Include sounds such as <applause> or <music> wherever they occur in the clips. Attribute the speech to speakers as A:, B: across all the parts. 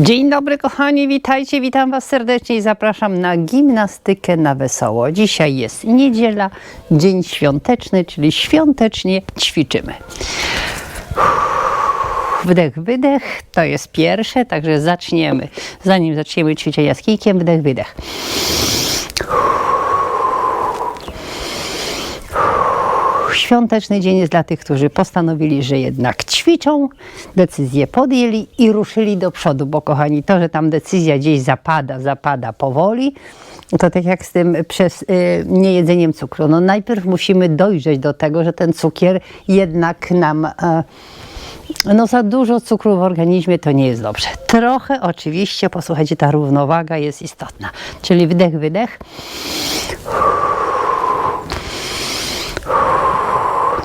A: Dzień dobry kochani, witajcie, witam Was serdecznie i zapraszam na gimnastykę na wesoło. Dzisiaj jest niedziela, dzień świąteczny, czyli świątecznie ćwiczymy. Wdech, wydech, to jest pierwsze, także zaczniemy. Zanim zaczniemy ćwiczenia z kijkiem, wdech, wydech. Świąteczny dzień jest dla tych, którzy postanowili, że jednak ćwiczą, decyzję podjęli i ruszyli do przodu, bo kochani, to, że tam decyzja gdzieś zapada, zapada powoli, to tak jak z tym przez y, niejedzeniem cukru. No najpierw musimy dojrzeć do tego, że ten cukier jednak nam... Y, no za dużo cukru w organizmie to nie jest dobrze. Trochę oczywiście, posłuchajcie, ta równowaga jest istotna. Czyli wdech, wydech.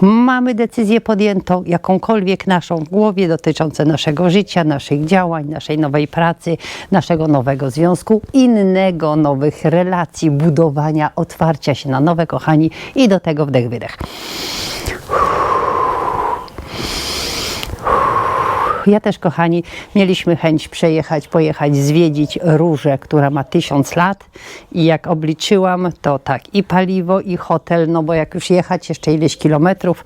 A: Mamy decyzję podjętą, jakąkolwiek naszą w głowie dotyczące naszego życia, naszych działań, naszej nowej pracy, naszego nowego związku, innego, nowych relacji, budowania, otwarcia się na nowe, kochani, i do tego wdech, wydech. Ja też, kochani, mieliśmy chęć przejechać, pojechać, zwiedzić Różę, która ma tysiąc lat. I jak obliczyłam, to tak, i paliwo, i hotel, no bo jak już jechać jeszcze ileś kilometrów,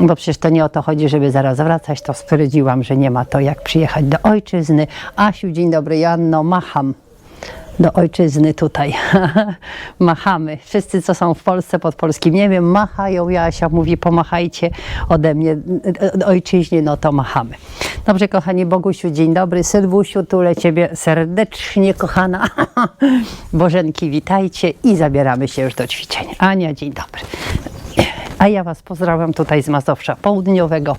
A: bo przecież to nie o to chodzi, żeby zaraz wracać, to stwierdziłam, że nie ma to jak przyjechać do ojczyzny. Asiu, dzień dobry, Janno, macham do ojczyzny tutaj. <laughs> Machamy. Wszyscy, co są w Polsce, pod polskim niebiem, machają. Jasia mówi, pomachajcie ode mnie e, ojczyźnie, no to machamy. Dobrze, kochani Bogusiu, dzień dobry. Sylwusiu, tule Ciebie serdecznie, kochana. <laughs> Bożenki, witajcie i zabieramy się już do ćwiczenia. Ania, dzień dobry. A ja Was pozdrawiam tutaj z Mazowsza Południowego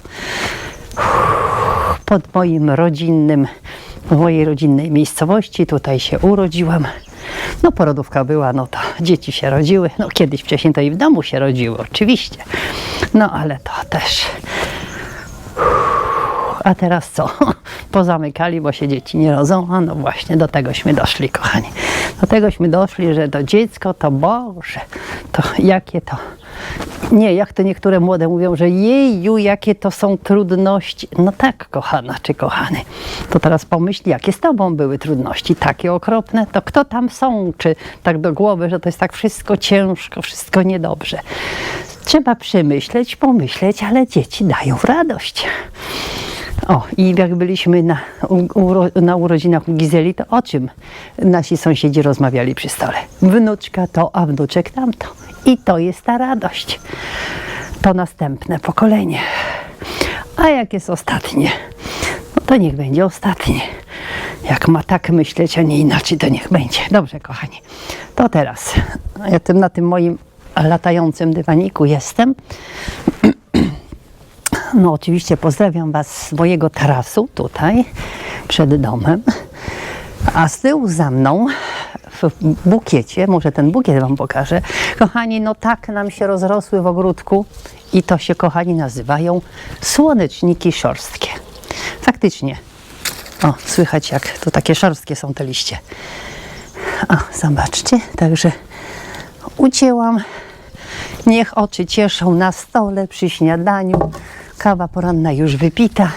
A: pod moim rodzinnym, w mojej rodzinnej miejscowości. Tutaj się urodziłam. No porodówka była, no to dzieci się rodziły. No kiedyś wcześniej to i w domu się rodziły, oczywiście. No ale to też. A teraz co? <laughs> Pozamykali, bo się dzieci nie rodzą. A no właśnie, do tegośmy doszli, kochani. Do tegośmy doszli, że to dziecko to Boże, to jakie to nie, jak to niektóre młode mówią, że jeju, jakie to są trudności. No tak, kochana czy kochany. To teraz pomyśl, jakie z tobą były trudności, takie okropne. To kto tam są, czy tak do głowy, że to jest tak wszystko ciężko, wszystko niedobrze. Trzeba przemyśleć, pomyśleć, ale dzieci dają radość. O, i jak byliśmy na, na urodzinach u Gizeli, to o czym nasi sąsiedzi rozmawiali przy stole? Wnuczka to, a wnuczek tamto. I to jest ta radość. To następne pokolenie. A jak jest ostatnie? No to niech będzie ostatnie. Jak ma tak myśleć, a nie inaczej, to niech będzie. Dobrze, kochani. To teraz. Ja tym, na tym moim latającym dywaniku jestem. <clears throat> No oczywiście pozdrawiam Was z mojego tarasu tutaj przed domem. A z tyłu za mną w bukiecie, może ten bukiet Wam pokażę. Kochani, no tak nam się rozrosły w ogródku i to się, kochani, nazywają słoneczniki szorstkie. Faktycznie. O, słychać jak to takie szorstkie są te liście. O, zobaczcie, także ucięłam. Niech oczy cieszą na stole przy śniadaniu. Kawa poranna już wypita.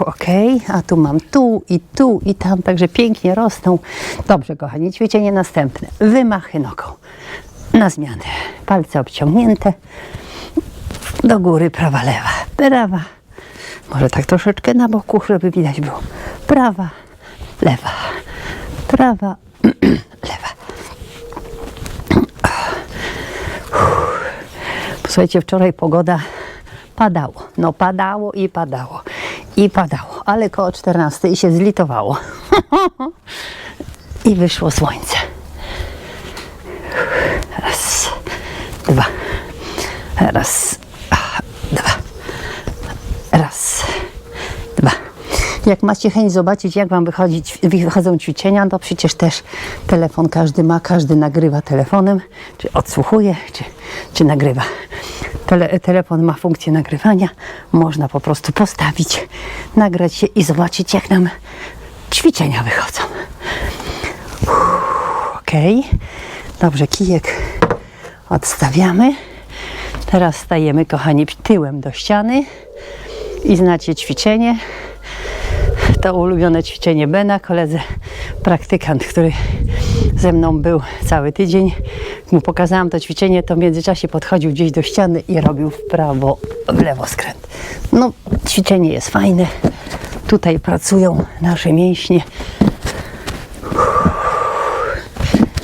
A: Ok, a tu mam tu i tu i tam, także pięknie rosną. Dobrze, kochani, ćwiczenie następne. Wymachy nogą. Na zmianę. Palce obciągnięte. Do góry, prawa, lewa. Prawa. Może tak troszeczkę na boku, żeby widać było. Prawa, lewa. Prawa, <clears throat> lewa. Słuchajcie, wczoraj pogoda padało. No padało i padało. I padało, ale koło 14 i się zlitowało. <laughs> I wyszło słońce. Raz, dwa. Raz, dwa. Raz, dwa. Jak macie chęć zobaczyć, jak Wam wychodzić, wychodzą ćwiczenia, to przecież też telefon każdy ma, każdy nagrywa telefonem, czy odsłuchuje, czy, czy nagrywa. Tele, telefon ma funkcję nagrywania, można po prostu postawić, nagrać się i zobaczyć, jak nam ćwiczenia wychodzą. Ok, dobrze, kijek odstawiamy. Teraz stajemy, kochani, tyłem do ściany i znacie ćwiczenie. To ulubione ćwiczenie Bena, koledze praktykant, który ze mną był cały tydzień. Mu pokazałam to ćwiczenie, to w międzyczasie podchodził gdzieś do ściany i robił w prawo, w lewo skręt. No, ćwiczenie jest fajne. Tutaj pracują nasze mięśnie.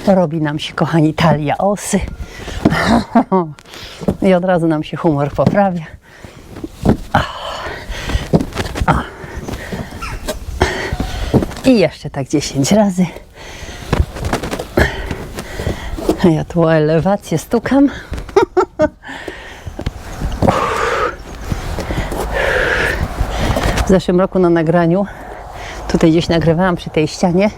A: Robi nam się, kochani, talia osy. <laughs> I od razu nam się humor poprawia. I jeszcze tak 10 razy. Ja tu o elewację stukam. W zeszłym roku na nagraniu, tutaj gdzieś nagrywałam przy tej ścianie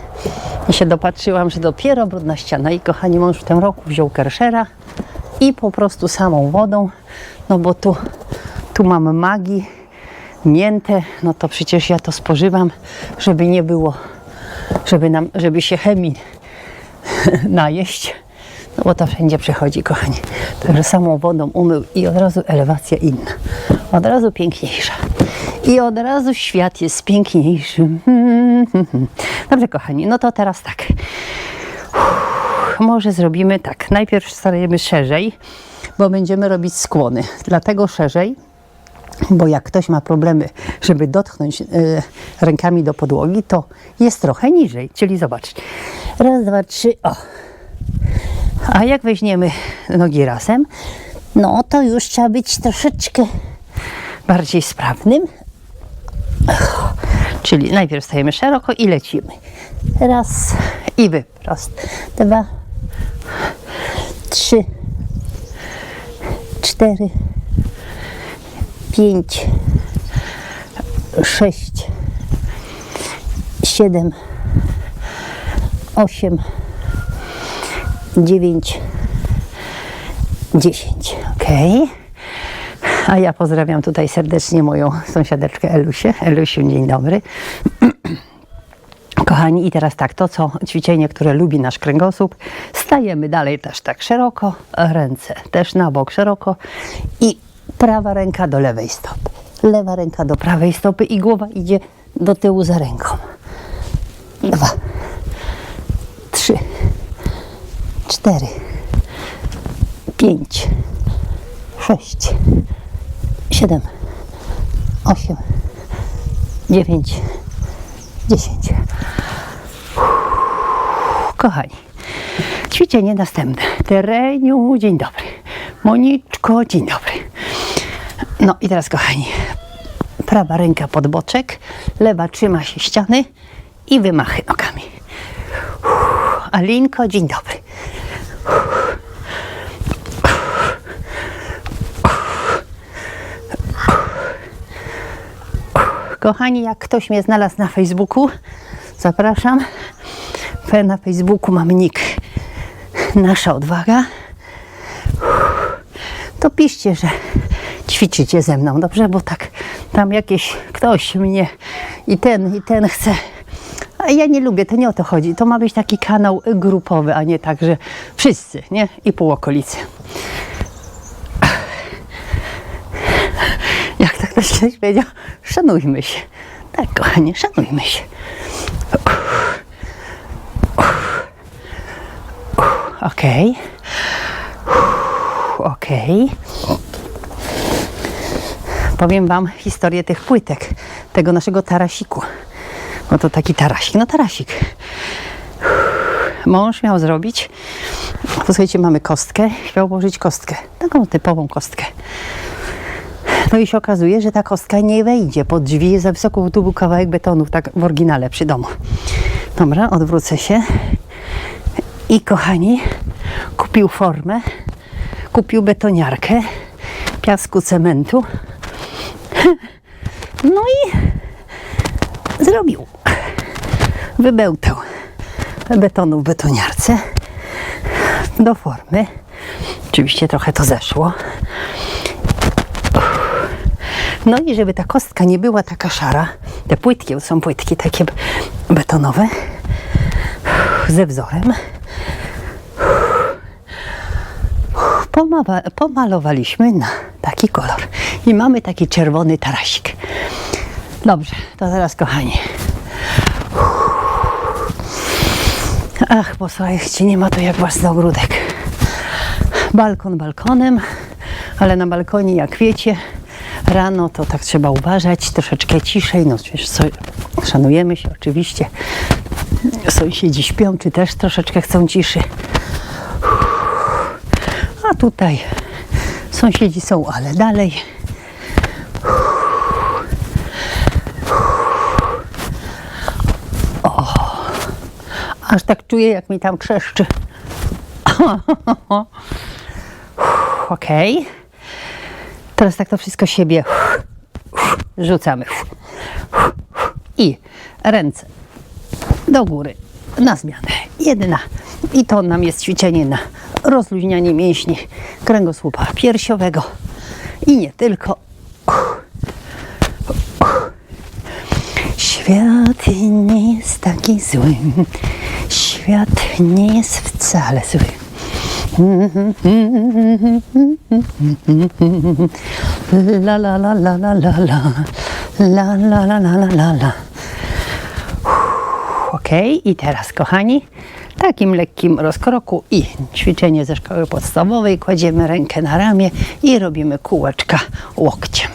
A: i się dopatrzyłam, że dopiero brudna ściana. I kochani mąż w tym roku wziął kerszera i po prostu samą wodą, no bo tu, tu mam magii, miętę, no to przecież ja to spożywam, żeby nie było, żeby, nam, żeby się chemii <laughs> najeść. No bo to wszędzie przychodzi, kochani. Także samą wodą umył i od razu elewacja inna. Od razu piękniejsza. I od razu świat jest piękniejszy. <laughs> Dobrze, kochani, no to teraz tak. Może zrobimy tak. Najpierw starajemy szerzej, bo będziemy robić skłony. Dlatego szerzej, bo jak ktoś ma problemy, żeby dotknąć e, rękami do podłogi, to jest trochę niżej. Czyli zobacz. Raz, dwa, trzy, o. A jak weźmiemy nogi razem, no to już trzeba być troszeczkę bardziej sprawnym. Czyli najpierw stajemy szeroko i lecimy. Raz i wyprost. Dwa, trzy, cztery, pięć, sześć, siedem, osiem, dziewięć, dziesięć. Ok. A ja pozdrawiam tutaj serdecznie moją sąsiadeczkę Elusię. Elusiu, dzień dobry. <clears throat> Kochani, i teraz tak, to co ćwiczenie, które lubi nasz kręgosłup, stajemy dalej też tak szeroko, ręce też na bok szeroko i prawa ręka do lewej stopy, lewa ręka do prawej stopy i głowa idzie do tyłu za ręką. Dwa, trzy, cztery, pięć, sześć, siedem, osiem, dziewięć, dziesięć. Kochani, ćwiczenie następne. Tereniu, dzień dobry. Moniczko, dzień dobry. No i teraz, kochani, prawa ręka pod boczek, lewa trzyma się ściany i wymachy nogami. Alinko, dzień dobry. Kochani, jak ktoś mnie znalazł na Facebooku, zapraszam. Na Facebooku mam nick Nasza Odwaga. To piszcie, że ćwiczycie ze mną, dobrze? Bo tak tam jakieś ktoś mnie i ten, i ten chce. A ja nie lubię, to nie o to chodzi. To ma być taki kanał grupowy, a nie tak, że wszyscy, nie? I pół okolicy. <laughs> Jak to ktoś kiedyś powiedział, szanujmy się. Tak, kochanie, szanujmy się. Okej. Okej. Powiem Wam historię tych płytek, tego naszego tarasiku. No to taki tarasik, no tarasik. Mąż miał zrobić, posłuchajcie, mamy kostkę, chciał położyć kostkę, taką typową kostkę. No i się okazuje, że ta kostka nie wejdzie pod drzwi, za wysoko, tu był kawałek betonu, tak w oryginale przy domu. Dobra, odwrócę się. I kochani, kupił formę, kupił betoniarkę, piasku, cementu. <laughs> No i zrobił. Wybełtał betonu w betoniarce do formy. Oczywiście trochę to zeszło. No i żeby ta kostka nie była taka szara, te płytki, są płytki takie betonowe, ze wzorem, pomalowaliśmy na taki kolor. I mamy taki czerwony tarasik. Dobrze, to teraz kochani. Ach, posłuchajcie, nie ma to jak własny ogródek. Balkon balkonem, ale na balkonie, jak wiecie, rano to tak trzeba uważać, troszeczkę ciszej, no szanujemy się oczywiście. Sąsiedzi śpią, czy też troszeczkę chcą ciszy. A tutaj sąsiedzi są, ale dalej. Aż tak czuję, jak mi tam krzeszczy. Okej. Teraz tak to wszystko siebie rzucamy. I ręce do góry na zmianę. Jedna. I to nam jest ćwiczenie na rozluźnianie mięśni kręgosłupa piersiowego. I nie tylko. Świat nie jest taki zły. Świat nie jest wcale zły. La la la la la la la la la la la la la i teraz kochani, takim lekkim rozkroku i ćwiczenie ze szkoły podstawowej. Kładziemy rękę na ramię i robimy kółeczka łokciem.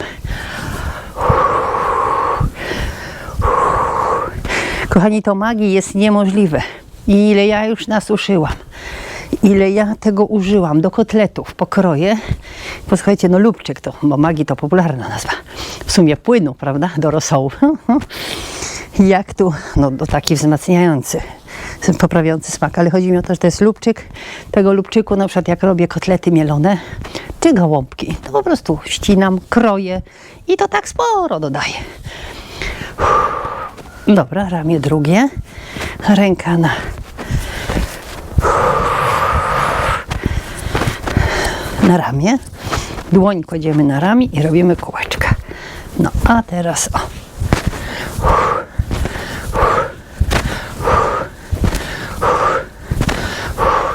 A: Kochani, to magii jest niemożliwe. I ile ja już nasuszyłam, ile ja tego użyłam do kotletów, pokroję. Posłuchajcie, no lubczyk to, bo magii to popularna nazwa. W sumie płynu, prawda, do rosołu. <laughs> Jak tu, no do taki wzmacniający, poprawiający smak. Ale chodzi mi o to, że to jest lubczyk. Tego lubczyku na przykład jak robię kotlety mielone, czy gołąbki, to po prostu ścinam, kroję i to tak sporo dodaję. Dobra, ramię drugie. Ręka na. Na ramię. Dłoń kładziemy na ramię i robimy kółeczka. No a teraz o.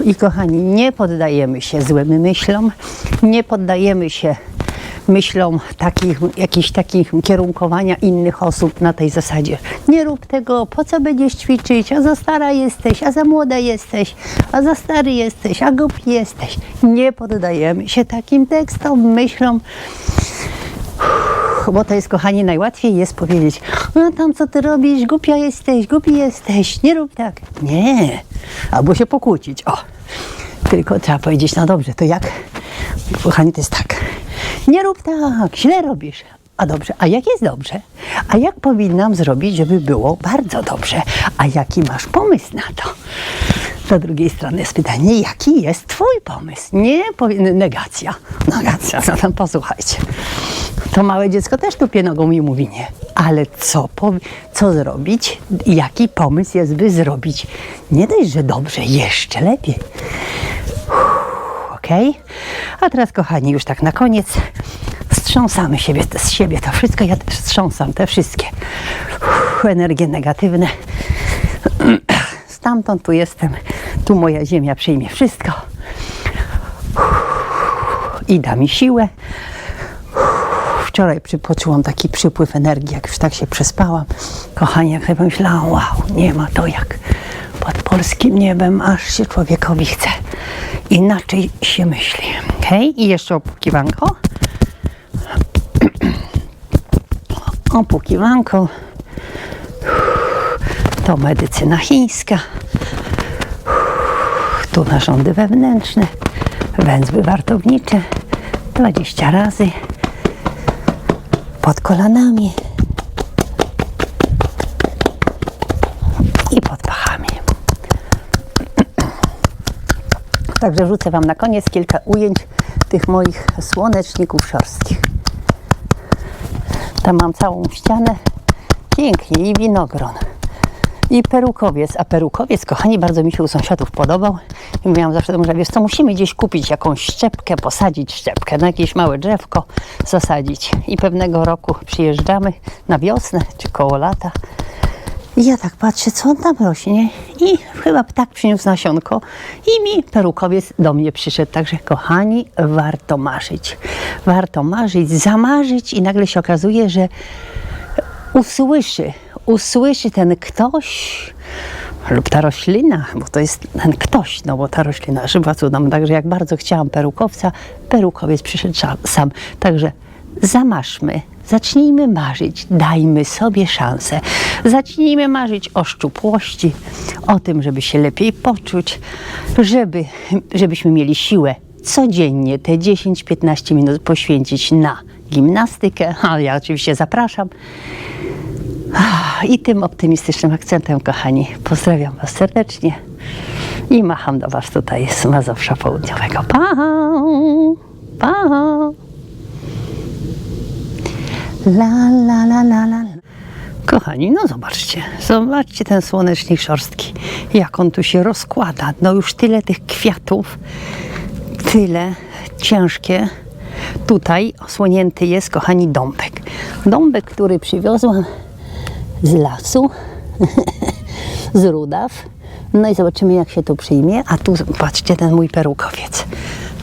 A: I kochani, nie poddajemy się złym myślom, nie poddajemy się myślom takich, jakichś takich kierunkowania innych osób na tej zasadzie. Nie rób tego, po co będziesz ćwiczyć, a za stara jesteś, a za młoda jesteś, a za stary jesteś, a głupi jesteś. Nie poddajemy się takim tekstom, myślom, bo to jest, kochani, najłatwiej jest powiedzieć, no tam co ty robisz, głupia jesteś, głupi jesteś, nie rób tak. Nie, albo się pokłócić, o. Tylko trzeba powiedzieć, no dobrze, to jak? Kochani, to jest tak, nie rób tak, źle robisz. A dobrze, a jak jest dobrze? A jak powinnam zrobić, żeby było bardzo dobrze? A jaki masz pomysł na to? Z drugiej strony jest pytanie, jaki jest twój pomysł? Nie negacja. Negacja, no tam posłuchajcie. To małe dziecko też tupie nogą i mówi nie. Ale co, co zrobić? Jaki pomysł jest, by zrobić? Nie dość, że dobrze, jeszcze lepiej. Ok? A teraz, kochani, już tak na koniec strząsamy siebie, z siebie to wszystko. Ja też strząsam te wszystkie uff, energie negatywne. <clears throat> Stamtąd tu jestem, tu moja ziemia przyjmie wszystko i da mi siłę. Wczoraj poczułam taki przypływ energii, jak już tak się przespałam. Kochani, jak sobie pomyślałam, wow, nie ma to jak pod polskim niebem, aż się człowiekowi chce. Inaczej się myśli. Okay? I jeszcze opukiwanko. <clears throat> Opukiwanko. To medycyna chińska. Tu narządy wewnętrzne, węzły wartownicze. 20 razy pod kolanami i pod pachami. <clears throat> Także wrzucę Wam na koniec kilka ujęć tych moich słoneczników szorstkich. Tam mam całą ścianę. Pięknie i winogron. I perukowiec. A perukowiec, kochani, bardzo mi się u sąsiadów podobał. I mówiłam zawsze do męża, wiesz co, musimy gdzieś kupić jakąś szczepkę, posadzić szczepkę, na jakieś małe drzewko zasadzić. I pewnego roku przyjeżdżamy na wiosnę, czy koło lata. I ja tak patrzę, co on tam rośnie. I chyba ptak przyniósł nasionko i mi perukowiec do mnie przyszedł. Także kochani, warto marzyć. Warto marzyć, zamarzyć i nagle się okazuje, że usłyszy, usłyszy ten ktoś lub ta roślina, bo to jest ten ktoś, no bo ta roślina żywa cudem. Także jak bardzo chciałam perukowca, perukowiec przyszedł sam. Także zamaszmy, zacznijmy marzyć, dajmy sobie szansę. Zacznijmy marzyć o szczupłości, o tym, żeby się lepiej poczuć, żeby, żebyśmy mieli siłę codziennie te 10-15 minut poświęcić na gimnastykę, ale ja oczywiście zapraszam. I tym optymistycznym akcentem, kochani, pozdrawiam Was serdecznie i macham do Was tutaj z Mazowsza Południowego. Pa! Pa! La, la, la, la, la. Kochani, no zobaczcie, zobaczcie ten słonecznik szorstki, jak on tu się rozkłada. No już tyle tych kwiatów, tyle ciężkie. Tutaj osłonięty jest, kochani, dąbek. Dąbek, który przywiozłam z lasu, <laughs> z rudaw. No i zobaczymy, jak się tu przyjmie. A tu, patrzcie, ten mój perukowiec.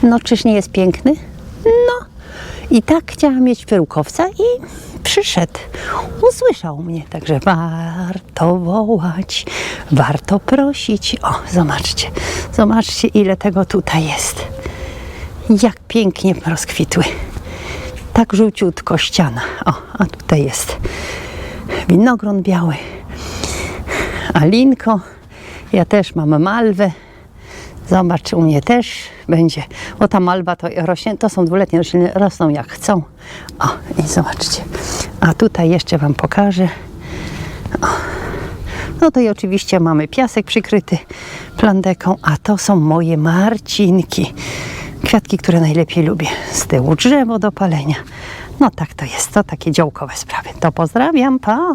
A: No, czyż nie jest piękny? No. I tak chciałam mieć perukowca i przyszedł. Usłyszał mnie, także warto wołać, warto prosić. O, zobaczcie, zobaczcie, ile tego tutaj jest. Jak pięknie rozkwitły. Tak żółciutko ściana. O, a tutaj jest winogron biały, alinko. Ja też mam malwę. Zobacz, u mnie też będzie. O, ta malwa to rośnie, to są dwuletnie rośliny, rosną jak chcą. O, i zobaczcie. A tutaj jeszcze Wam pokażę. O. No to i oczywiście mamy piasek przykryty plandeką, a to są moje marcinki. Kwiatki, które najlepiej lubię. Z tyłu drzewo do palenia. No tak to jest, to takie działkowe sprawy. To pozdrawiam, pa!